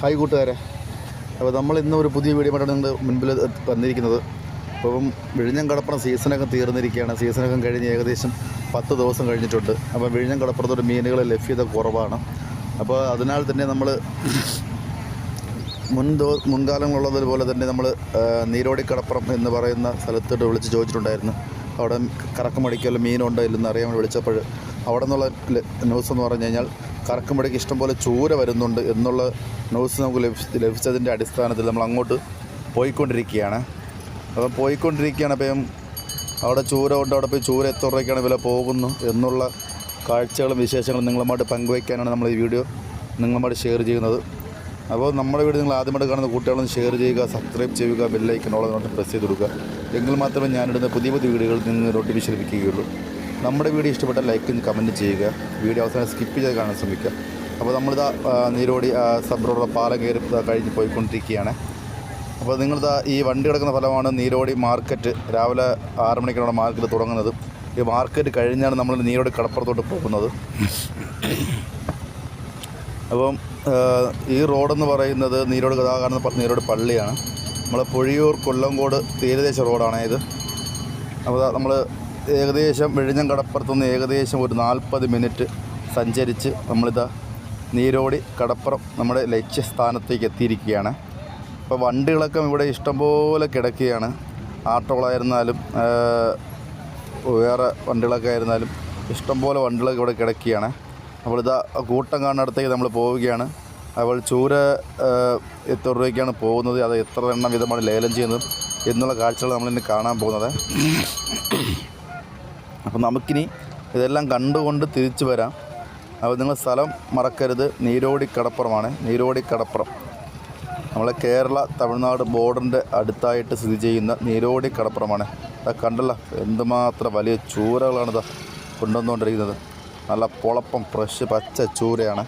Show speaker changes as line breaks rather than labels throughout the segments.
Hi കൂട്ടുകാരെ. അപ്പോൾ നമ്മൾ ഇന്ന് ഒരു പുതിയ വീഡിയോ മറ്റാണ് നിങ്ങളുടെ മുൻപിൽ വന്നിരിക്കുന്നത്. അപ്പം വിഴിഞ്ഞം കടപ്പുറം സീസണൊക്കെ തീർന്നിരിക്കുകയാണ്. സീസണൊക്കെ കഴിഞ്ഞ് ഏകദേശം പത്ത് ദിവസം കഴിഞ്ഞിട്ടുണ്ട്. അപ്പോൾ വിഴിഞ്ഞം കടപ്പുറത്തോട് മീനുകൾ ലഭ്യത കുറവാണ്. അപ്പോൾ അതിനാൽ തന്നെ നമ്മൾ മുൻ ദോ മുൻകാലങ്ങളുള്ളതുപോലെ തന്നെ നമ്മൾ നീരോടി കടപ്പുറം എന്ന് പറയുന്ന സ്ഥലത്തോട്ട് വിളിച്ച് ചോദിച്ചിട്ടുണ്ടായിരുന്നു. അവിടെ കറക്കം വല്ല മീനുണ്ടോ ഇല്ലെന്ന് അറിയാൻ വിളിച്ചപ്പോൾ അവിടെ നിന്നുള്ള ന്യൂസ് എന്ന് പറഞ്ഞു കഴിഞ്ഞാൽ കറക്കമടിക്ക് ഇഷ്ടംപോലെ ചൂര വരുന്നുണ്ട് എന്നുള്ള ന്യൂസ് നമുക്ക് ലഭിച്ച ലഭിച്ചതിന്റെ അടിസ്ഥാനത്തിൽ നമ്മൾ അങ്ങോട്ട് പോയിക്കൊണ്ടിരിക്കുകയാണ്. അപ്പം പോയിക്കൊണ്ടിരിക്കുകയാണ് അപ്പം അവിടെ ചൂര ഉണ്ട് അവിടെ പോയി ചൂര എത്ര രൂപയ്ക്കാണ് വില പോകുന്നു എന്നുള്ള കാഴ്ചകളും വിശേഷങ്ങളും നിങ്ങളുമായിട്ട് പങ്കുവയ്ക്കാനാണ് നമ്മൾ ഈ വീഡിയോ നിങ്ങളുമായിട്ട് ഷെയർ ചെയ്യുന്നത്. അപ്പോൾ നമ്മുടെ വീഡിയോ നിങ്ങൾ ആദ്യമായിട്ട് കാണുന്ന കുട്ടികളൊന്ന് ഷെയർ ചെയ്യുക സബ്സ്ക്രൈബ് ചെയ്യുക ബെല്ലൈക്കനോളം പ്രസ് ചെയ്ത് കൊടുക്കുക. എങ്കിൽ മാത്രമേ ഞാനിടുന്ന പുതിയ പുതിയ വീഡിയോകൾ നിങ്ങൾ നോട്ടിഫിക്കേഷൻ ലഭിക്കുകയുള്ളൂ നമ്മുടെ വീഡിയോ ഇഷ്ടപ്പെട്ട ലൈക്കും കമന്റ് ചെയ്യുക. വീഡിയോ അവസാനം സ്കിപ്പ് ചെയ്ത് കാണാൻ ശ്രമിക്കുക. അപ്പോൾ നമ്മളിതാ നീരോടി ആ, സബ് റോഡുള്ള പാലം കയറി കഴിഞ്ഞ് പോയിക്കൊണ്ടിരിക്കുകയാണ്. അപ്പോൾ നിങ്ങളിതാ ഈ വണ്ടി കിടക്കുന്ന ഫലമാണ് നീരോടി മാർക്കറ്റ് രാവിലെ ആറ് മണിക്കാണ് മാർക്കറ്റ് തുടങ്ങുന്നത്. ഈ മാർക്കറ്റ് കഴിഞ്ഞാണ് നമ്മൾ നീരോടി കടപ്പുറത്തോട്ട് പോകുന്നത്. അപ്പം ഈ റോഡെന്ന് പറയുന്നത് നീരോട് ഗതാഗതം നീരോട് പള്ളിയാണ്. നമ്മളെ പൊഴിയൂർ കൊല്ലംകോട് തീരദേശ റോഡാണ് ഇത് അപ്പോൾ നമ്മൾ ഏകദേശം വിഴിഞ്ഞം കടപ്പുറത്തുനിന്ന് ഏകദേശം ഒരു നാൽപ്പത് മിനിറ്റ് സഞ്ചരിച്ച് നമ്മളിതാ നീരോടി കടപ്പുറം നമ്മുടെ ലക്ഷ്യസ്ഥാനത്തേക്ക് എത്തിയിരിക്കുകയാണ്. അപ്പോൾ വണ്ടികളൊക്കെ ഇവിടെ ഇഷ്ടംപോലെ കിടക്കുകയാണ്. ആട്ടോളായിരുന്നാലും വേറെ വണ്ടികളൊക്കെ ആയിരുന്നാലും ഇഷ്ടംപോലെ വണ്ടികളൊക്കെ ഇവിടെ കിടക്കുകയാണ്. നമ്മളിതാ കൂട്ടം കാണുന്നിടത്തേക്ക് നമ്മൾ പോവുകയാണ്. അപ്പോൾ ചൂര എത്ര രൂപയ്ക്കാണ് പോകുന്നത് അത് എത്ര എണ്ണം വിധമാണ് ലേലം ചെയ്യുന്നത് എന്നുള്ള കാഴ്ചകൾ നമ്മളിന്ന് കാണാൻ പോകുന്നത്. അപ്പോൾ നമുക്കിനി ഇതെല്ലാം കണ്ടുകൊണ്ട് തിരിച്ചു വരാം. അപ്പോൾ നിങ്ങൾ സ്ഥലം മറക്കരുത്. നീരോടി കടപ്പുറമാണ്. നീരോടി കടപ്പുറം. നമ്മളെ കേരള തമിഴ്നാട് ബോർഡറിന്റെ അടുത്തായിട്ട് സ്ഥിതി ചെയ്യുന്ന നീരോടി കടപ്പുറമാണ്. അത് കണ്ടല്ലോ എന്തുമാത്രം വലിയ ചൂരകളാണ് കൊണ്ടുവന്നുകൊണ്ടിരിക്കുന്നത്. നല്ല പൊളപ്പം ഫ്രഷ് പച്ച ചൂരയാണ്.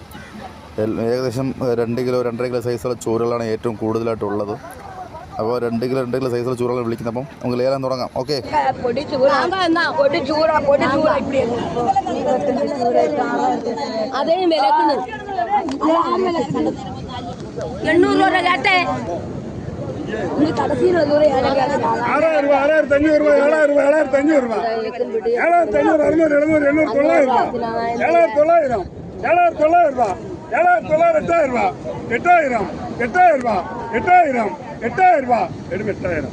ഏകദേശം രണ്ട് കിലോ രണ്ടര കിലോ സൈസുള്ള ചൂരകളാണ് ഏറ്റവും കൂടുതലായിട്ടുള്ളത്. അപ്പോൾ രണ്ട് കിലോ രണ്ട് കിലോ സൈസിലുള്ള ചൂടാണ് വിളിക്കുന്നത് അപ്പം നമുക്ക് ലേലം തുടങ്ങാം. ഓക്കെ
ഏഴായിരം തൊള്ളായിരം രൂപ.
എട്ടായിരം രൂപ. എട്ടായിരം എട്ടായിരം രൂപ. എട്ടായിരം എട്ടായിരം രൂപ. എടുക്കും എട്ടായിരം.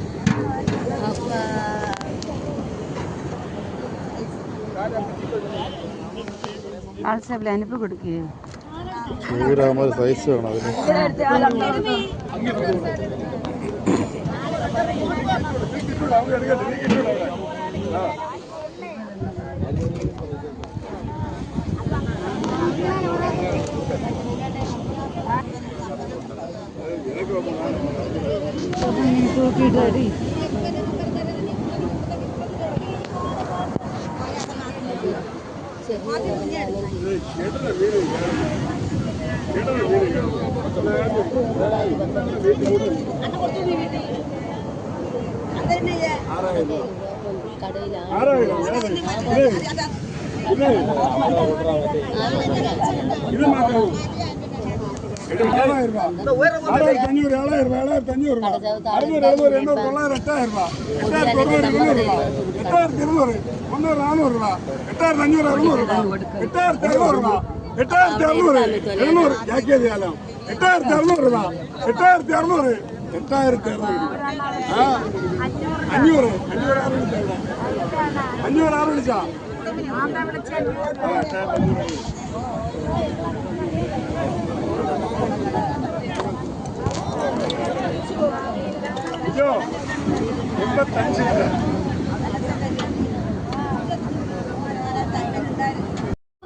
വാട്സാപ്പിൽ അനുപ്പ് കൊടുക്കുകയോ
ശ്രീരാമ സൈസ് വേണം അതിന്.
ആ. നോക്കിയിട്ട് കടയിലാണ്
ഇത്?
മാത്രം ஏழாயிரம் ரூபாய் அஞ்சூறு ஏழாயிரம் ரூபாய் ஏழாயிரத்தி அஞ்சூறு ரூபாய் அறுநூறு எழுநூறு தொள்ளாயிரம் எட்டாயிரம் ரூபாய் எட்டாயிரத்தி தொண்ணூறு முந்நூறு ரூபாய் எட்டாயிரத்தி இருநூறு முந்நூறு நானூறு ரூபாய் எட்டாயிரத்தி அறுநூறு ரூபாய் எட்டாயிரத்தி அறுநூறு எட்டாயிரத்தி அறுநூறு எழுநூறு ஜாக்கியது ஏலம் எட்டாயிரத்தி அறுநூறு எட்டாயிரத்தி அறுநூறு எட்டாயிரத்தி அறுநூறு அஞ்சூறு அஞ்சூறு அஞ்சூறு அறுநூச்சா ஆ ആറ് വിളിച്ചാ ആ, ടാപ്പ് അഞ്ഞൂറ്. ഇതോ എൺപത്തഞ്ച്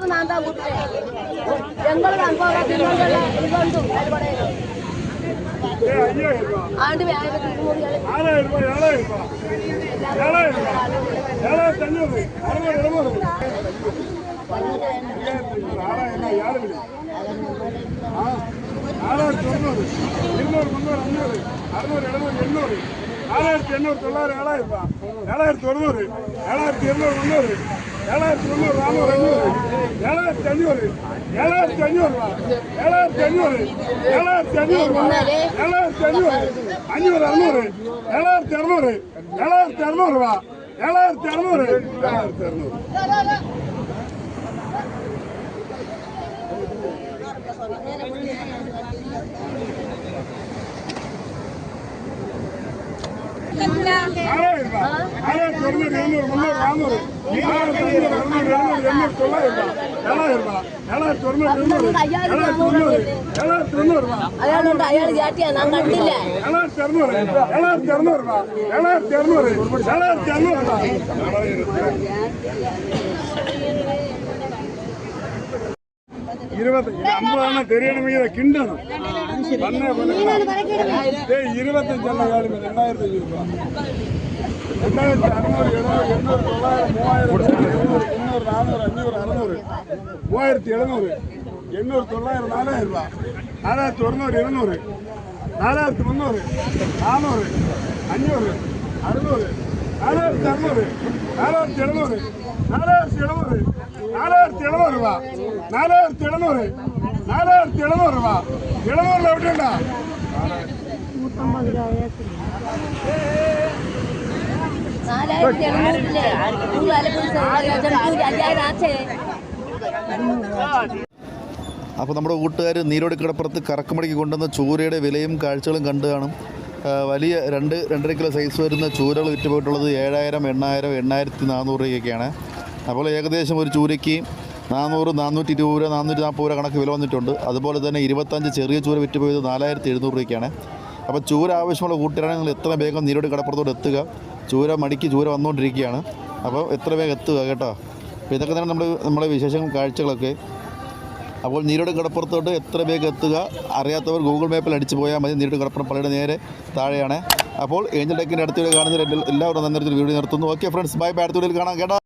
ನಾಂದ ഞങ്ങൾ ഇതുണ്ട്
ഏ, അയ്യായിരം രൂപ
ആണ്ട് ആയിരത്തി ഇരുന്നൂറ്
ആറായിരം രൂപ ഏഴായിരം രൂപ முந்நூறு முந்நூறு அஞ்சூறு அறுநூறு எழுநூறு எண்ணூறு. நாலாயிரத்தி எண்ணூறு தொள்ளாயிரம் ஏழாயிரம் ரூபாய் ஏழாயிரத்தி ஒருநூறு. ஏழாயிரத்தி இருநூறு முந்நூறு. ஏழாயிரத்தி முந்நூறு நானூறு அஞ்சூறு ஏழாயிரத்தி அஞ்சூறு ஏழாயிரத்தி அஞ்சூறு ரூபா ஏழாயிரத்தி அஞ்சூறு ஏழாயிரத்தி அஞ்சூறு ரூபா ஏழாயிரத்தி அஞ்சூறு அஞ்சூறு அறுநூறு. ஏழாயிரத்தி அறுநூறு. ஏழாயிரத்தி அறுநூறு ரூபா ஏழாயிரத்தி அறுநூறு. ஏழாயிரத்தி அறுநூறு. ஆயிரத்தி இருநூறு எழுநூறு முந்நூறு நானூறு ஆயிரத்தி ஐநூறு முந்நூறு நானூறு எண்ணூறு தொள்ளாயிரம் ஏழாயிரம் ரூபாய் ஏழாயிரத்தி இருநூறு எழுநூறு ஏழாயிரத்தி முந்நூறு ஏழாயிரத்தி இருநூறு
அயாளுக்கு அயாள் ஜாட்டியா நான் கண்டில
ஏழாயிரத்தி இருநூறு ஏழாயிரத்தி இருநூறு ரூபாய் ஏழாயிரத்தி இருநூறு ஏழாயிரத்தி இருநூறு ரூபாய் இருபத்தி ஐம்பதான தெரியணுமே இதை கிண்டணும் இருபத்தஞ்சு ரெண்டாயிரத்தி ஐநூறு ரூபாய் ரெண்டாயிரத்தி அறுநூறு எழுநூறு எண்ணூறு தொள்ளாயிரம் மூவாயிரம் எழுநூறு முந்நூறு நானூறு அஞ்சூறு அறுநூறு மூவாயிரத்தி எழுநூறு எண்ணூறு தொள்ளாயிரம் நாலாயிரம் ரூபா நாலாயிரத்தி ஒருநூறு இருநூறு நாலாயிரத்தி முந்நூறு நானூறு அஞ்சூறு அறுநூறு நாலாயிரத்தி அறுநூறு நாலாயிரத்தி எழுநூறு நாலாயிரத்தி எழுநூறு நாலாயிரத்தி எழுநூறு ரூபா நாலாயிரத்தி எழுநூறு நாலாயிரத்தி எழுநூறு ரூபா எழுநூறுல விட்டுண்டா
நூற்றம்பது ரூபாய்
അപ്പോൾ നമ്മുടെ കൂട്ടുകാർ നീരോടി കിടപ്പുറത്ത് കറക്കുമടിക്ക് കൊണ്ടുവന്ന ചൂരയുടെ വിലയും കാഴ്ചകളും കണ്ടു കാണും. വലിയ രണ്ട് രണ്ടര കിലോ സൈസ് വരുന്ന ചൂരകൾ വിറ്റ് പോയിട്ടുള്ളത് ഏഴായിരം എണ്ണായിരം എണ്ണായിരത്തി നാനൂറ് രൂപയൊക്കെയാണ് അപ്പോൾ ഏകദേശം ഒരു ചൂരയ്ക്ക് നാനൂറ് നാനൂറ്റി ഇരുപത് രൂപ നാനൂറ്റി നാൽപ്പത് രൂപ കണക്ക് വില വന്നിട്ടുണ്ട്. അതുപോലെ തന്നെ ഇരുപത്തഞ്ച് ചെറിയ ചൂര വിറ്റ് പോയത് നാലായിരത്തി എഴുന്നൂറ് രൂപയ്ക്കാണ്. അപ്പോൾ ചൂര ആവശ്യമുള്ള കൂട്ടുകാരാണെങ്കിൽ നിങ്ങൾ എത്ര വേഗം നീരോടി കടപ്പുറത്തോട് എത്തുക. ചൂര മടിക്ക് ചൂര വന്നുകൊണ്ടിരിക്കുകയാണ്. അപ്പോൾ എത്ര വേഗം എത്തുക കേട്ടോ? അപ്പോൾ ഇതൊക്കെ തന്നെ നമ്മൾ നമ്മുടെ വിശേഷങ്ങൾ കാഴ്ചകളൊക്കെ. അപ്പോൾ നീരോട് കടപ്പുറത്തോട്ട് എത്ര വേഗം എത്തുക? അറിയാത്തവർ ഗൂഗിൾ മാപ്പിൽ അടിച്ചു പോയാൽ മതി. നീരോട് കടപ്പുറം പള്ളിയുടെ നേരെ താഴെയാണ്. അപ്പോൾ ഏഞ്ചൽ ടെക്കിന്റെ അടുത്തൂടെ കാണുന്ന എല്ലാവരും നന്ദി വീഡിയോ നിർത്തുന്നു. ഓക്കെ ഫ്രണ്ട്സ് ബൈ ബൈ അടുത്തൂടെ കാണാം കേട്ടോ.